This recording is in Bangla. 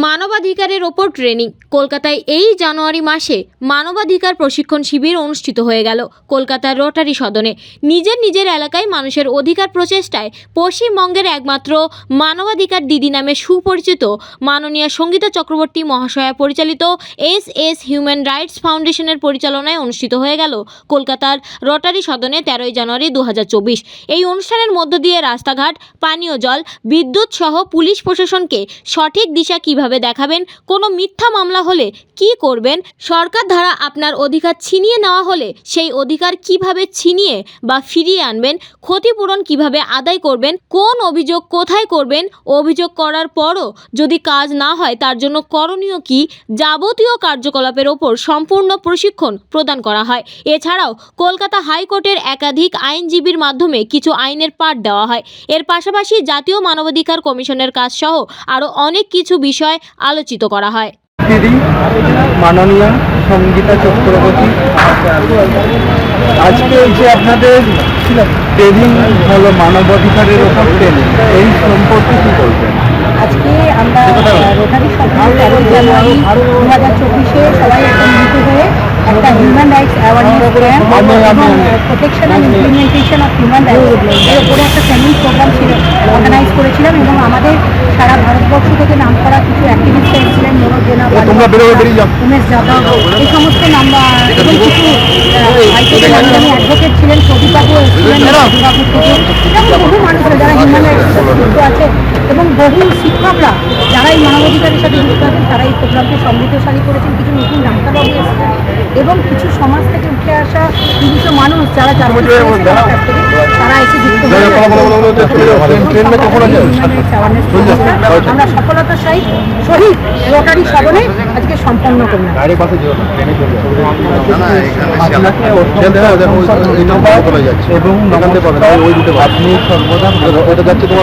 মানবাধিকারের ওপর ট্রেনিং। কলকাতায় এই জানুয়ারি মাসে মানবাধিকার প্রশিক্ষণ শিবির অনুষ্ঠিত হয়ে গেল কলকাতার রোটারি সদনে। নিজের নিজের এলাকায় মানুষের অধিকার প্রচেষ্টায় পশ্চিমবঙ্গের একমাত্র মানবাধিকার দিদি নামে সুপরিচিত মাননীয় সঙ্গীতা চক্রবর্তী মহাশয়া পরিচালিত এস এস হিউম্যান রাইটস ফাউন্ডেশনের পরিচালনায় অনুষ্ঠিত হয়ে গেল কলকাতার রোটারি সদনে তেরোই জানুয়ারি দু হাজার চব্বিশ। এই অনুষ্ঠানের মধ্য দিয়ে রাস্তাঘাট, পানীয় জল, বিদ্যুৎ সহ পুলিশ প্রশাসনকে সঠিক দিশা কীভাবে দেখাবেন? কোনো মিথ্যা মামলা হলে কি করবেন? সরকার দ্বারা আপনার অধিকার ছিনিয়ে নেওয়া হলে সেই অধিকার কীভাবে ছিনিয়ে বা ফিরিয়ে আনবেন? ক্ষতিপূরণ কীভাবে আদায় করবেন? কোন অভিযোগ কোথায় করবেন? অভিযোগ করার পরও যদি কাজ না হয়, তার জন্য করণীয় কি? যাবতীয় কার্যকলাপের ওপর সম্পূর্ণ প্রশিক্ষণ প্রদান করা হয়। এছাড়াও কলকাতা হাইকোর্টের একাধিক আইনজীবীর মাধ্যমে কিছু আইনের পাঠ দেওয়া হয়। এর পাশাপাশি জাতীয় মানবাধিকার কমিশনের কাজ সহ আরও অনেক কিছু বিষয় আলোচিত করা হয়। দিদি মাননীয় সঙ্গীতা চক্রবর্তী। আজকে এই যে আপনাদের ট্রেনিং হলো মানবাধিকারের ওপর ট্রেনিং এই সম্পর্কে কি বলবেন? আজকে আমরা রোটারি সভা তেরোই জানুয়ারি দু হাজার চব্বিশে সবাই একটা মিলিত হয়ে একটা হিউম্যান রাইটস অ্যাওয়ারনেস ক্যাম্প এবং protection and implementation of human rights এর উপরে একটা ট্রেনিং প্রোগ্রাম ছিল অর্গানাইজ করেছিলাম এবং আমাদের সারা ভারতবর্ষ থেকে নাম করা কিছু অ্যাক্টিভিস্ট এসেছিলেন মনোজ জেনা তোমরা বেরোবে, বেরিয়ে যাও। উমেশ যাদব এই সমস্ত নাম্বার এবং কিছু নামী অ্যাডভোকেট ছিলেন প্রদীপবাবু এসেছিলেন দুর্গাপুর থেকে। এবং বহু মানুষ যারা হিউম্যান রাইটসের সাথে যুক্ত আছে। এবং বহু শিক্ষকরা যারা এই মানবাধিকারের সাথে যুক্ত আছেন তারা এই প্রোগ্রামকে সমৃদ্ধশালী করেছেন কিছু নতুন ডাক্তারবাবু এসেছেন এবং কিছু সমাজ থেকে উঠে আসা বিভিন্ন মানুষ যারা কাছ থেকে তারা এসে যুক্ত আমরা সফলতার সহিত শহীদ রোটারি সদনে আজকে সম্পন্ন করলাম এবং আপনি সর্বদা এটা যাচ্ছে তোমার